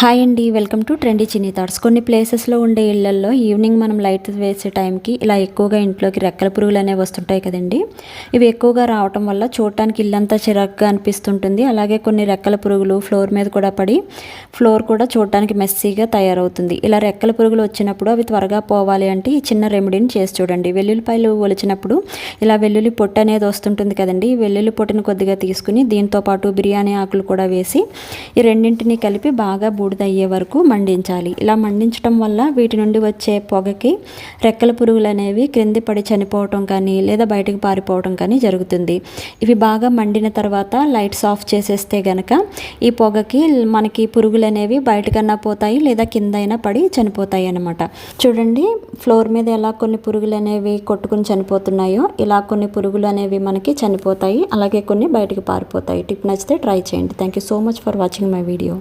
Hi అండి welcome to trendy Chinni thoughts. కొన్ని ప్లేసెస్లో ఉండే ఇళ్ళల్లో ఈవినింగ్ మనం లైట్ వేసే టైంకి ఇలా ఎక్కువగా ఇంట్లోకి రెక్కల పురుగులు అనేవి వస్తుంటాయి కదండి. ఇవి ఎక్కువగా రావటం వల్ల చూడటానికి ఇల్లంతా చిరాగ్గా అనిపిస్తుంటుంది. అలాగే కొన్ని రెక్కల పురుగులు ఫ్లోర్ మీద కూడా పడి ఫ్లోర్ కూడా చూడటానికి మెస్సీగా తయారవుతుంది. ఇలా రెక్కల పురుగులు వచ్చినప్పుడు అవి త్వరగా పోవాలి అంటే ఈ చిన్న రెమెడీని చేసి చూడండి. వెల్లుల్లిపాయలు ఒలిచినప్పుడు ఇలా వెల్లుల్లి పొట్టు అనేది వస్తుంటుంది కదండి. ఈ వెల్లుల్లి పొట్టుని కొద్దిగా తీసుకుని దీంతో పాటు బిర్యానీ ఆకులు కూడా వేసి ఈ రెండింటిని కలిపి బాగా బూడిదయ్యే వరకు మండించాలి. ఇలా మండించడం వల్ల వీటి నుండి వచ్చే పొగకి రెక్కల పురుగులు అనేవి క్రింది పడి చనిపోవటం కానీ లేదా బయటకు పారిపోవటం కానీ జరుగుతుంది. ఇవి బాగా మండిన తర్వాత లైట్స్ ఆఫ్ చేసేస్తే గనక ఈ పొగకి మనకి పురుగులు అనేవి బయటకన్నా పోతాయి లేదా కింద అయినా పడి చనిపోతాయి అన్నమాట. చూడండి ఫ్లోర్ మీద ఎలా కొన్ని పురుగులు అనేవి కొట్టుకుని చనిపోతున్నాయో ఇలా కొన్ని పురుగులు అనేవి మనకి చనిపోతాయి అలాగే కొన్ని బయటకు పారిపోతాయి. టిప్ నచ్చితే ట్రై చేయండి. Thank you so much for watching my video